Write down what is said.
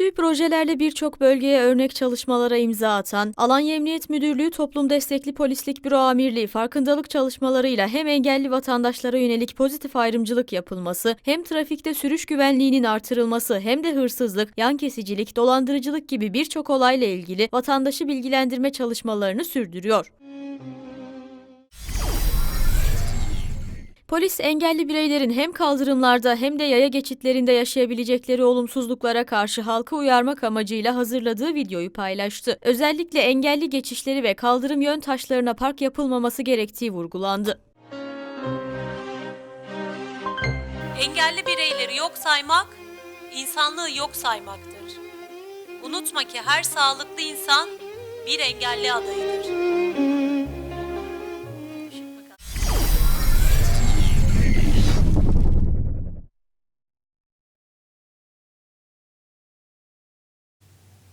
Yürüttüğü projelerle birçok bölgeye örnek çalışmalara imza atan, Alanya Emniyet Müdürlüğü Toplum Destekli Polislik Büro Amirliği farkındalık çalışmalarıyla hem engelli vatandaşlara yönelik pozitif ayrımcılık yapılması, hem trafikte sürüş güvenliğinin artırılması, hem de hırsızlık, yan kesicilik, dolandırıcılık gibi birçok olayla ilgili vatandaşı bilgilendirme çalışmalarını sürdürüyor. Polis engelli bireylerin hem kaldırımlarda hem de yaya geçitlerinde yaşayabilecekleri olumsuzluklara karşı halkı uyarmak amacıyla hazırladığı videoyu paylaştı. Özellikle engelli geçişleri ve kaldırım yön taşlarına park yapılmaması gerektiği vurgulandı. Engelli bireyleri yok saymak, insanlığı yok saymaktır. Unutma ki her sağlıklı insan bir engelli adayıdır.